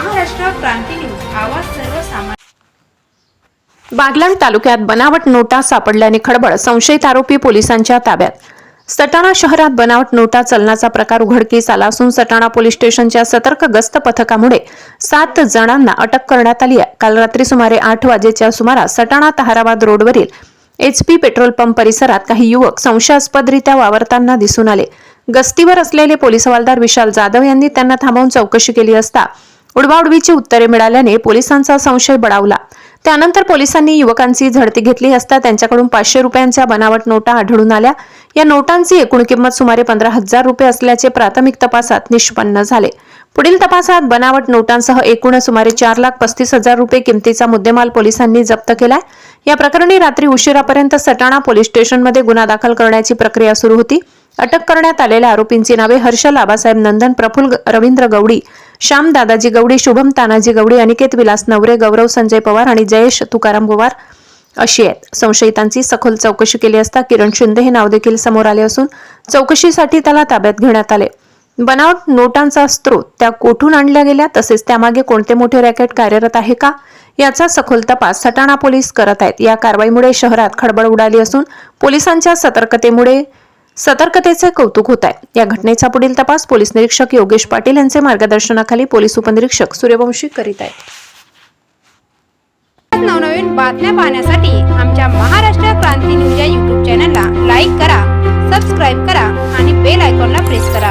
Maharashtra Kranti news आवाज सर्वसामान्य. बागलाण तालुक्यात बनावट नोटा सापडल्याने खळबळ संशयित आरोपी पोलिसांच्या ताब्यात. सटाणा शहरात बनावट नोटा चलनाचा प्रकार उघडकीस आला असून सटाणा पोलीस स्टेशनच्या सतर्क गस्त पथकामुळे सात जणांना अटक करण्यात आली आहे. काल रात्री सुमारे आठ वाजेच्या सुमारास सटाणा तहाराबाद रोडवरील एचपी पेट्रोल पंप परिसरात काही युवक संशयास्पदरित्या वावरताना दिसून आले. गस्तीवर असलेले पोलीस हवालदार विशाल जाधव यांनी त्यांना थांबवून चौकशी केली असता उडवाउडवीची उत्तरे मिळाल्याने पोलिसांचा संशय बळावला. त्यानंतर पोलिसांनी युवकांची झडती घेतली असता त्यांच्याकडून पाचशे रुपयांच्या बनावट नोटा आढळून आल्या. या नोटांची एकूण किंमत सुमारे पंधरा हजार रुपये असल्याचे प्राथमिक तपासात निष्पन्न झाले. पुढील तपासात बनावट नोटांसह एकूण सुमारे चार लाख पस्तीस हजार रुपये किमतीचा मुद्देमाल पोलिसांनी जप्त केलाय. या प्रकरणी रात्री उशिरापर्यंत सटाणा पोलीस स्टेशनमध्ये गुन्हा दाखल करण्याची प्रक्रिया सुरू होती. अटक करण्यात आलेल्या आरोपींची नावे हर्ष आबासाहेब नंदन प्रफुल्ल रवींद्र गवडी श्याम दादाजी गवडी शुभम तानाजी गवडी अनिकेत विलास नवरे गौरव संजय पवार आणि जयेश तुकाराम पवार अशी आहेत. संशयितांची सखोल चौकशी केली असता किरण शिंदे हे नाव देखील समोर आले असून चौकशीसाठी त्याला ताब्यात घेण्यात आले. बनावट नोटांचा स्रोत त्या कोठून आणल्या गेल्या? तसेच त्यामागे कोणते मोठे रॅकेट कार्यरत आहे का? याचा सखोल तपास सटाणा पोलीस करत आहेत. या कारवाईमुळे शहरात खळबळ उडाली असून पोलिसांच्या सतर्कतेमुळे सतर्कतेचे कौतुक होत आहे. या घटनेचा पुढील तपास पोलीस निरीक्षक योगेश पाटील यांचे मार्गदर्शनाखाली पोलीस उपनिरीक्षक सूर्यवंशी करीत आहेत. नवनवीन बातम्या पाहण्यासाठी आमच्या महाराष्ट्र क्रांती न्यूज या युट्यूब चॅनलला लाईक करा सबस्क्राईब करा आणि बेल आयकॉनला प्रेस करा.